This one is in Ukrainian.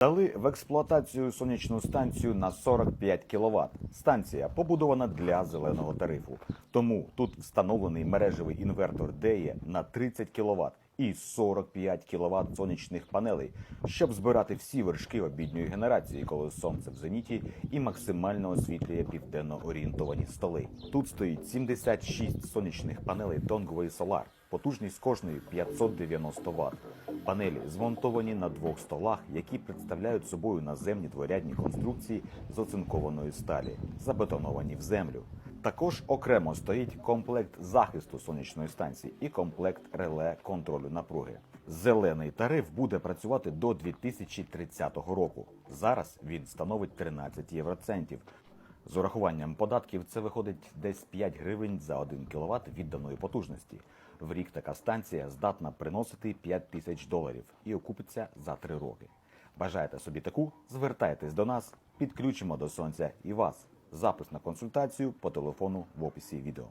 Дали в експлуатацію сонячну станцію на 45 кВт. Станція побудована для зеленого тарифу. Тому тут встановлений мережевий інвертор DEA на 30 кВт і 45 кВт сонячних панелей, щоб збирати всі вершки обідньої генерації, коли сонце в зеніті і максимально освітлює південно орієнтовані столи. Тут стоїть 76 сонячних панелей Dongwei Solar. Потужність кожної 590 Вт. Панелі змонтовані на двох столах, які представляють собою наземні дворядні конструкції з оцинкованої сталі, забетоновані в землю. Також окремо стоїть комплект захисту сонячної станції і комплект реле контролю напруги. Зелений тариф буде працювати до 2030 року. Зараз він становить 13 євроцентів. З урахуванням податків це виходить десь 5 гривень за 1 кВт відданої потужності. В рік така станція здатна приносити 5 тисяч доларів і окупиться за 3 роки. Бажаєте собі таку? Звертайтесь до нас, підключимо до сонця і вас. Запис на консультацію по телефону в описі відео.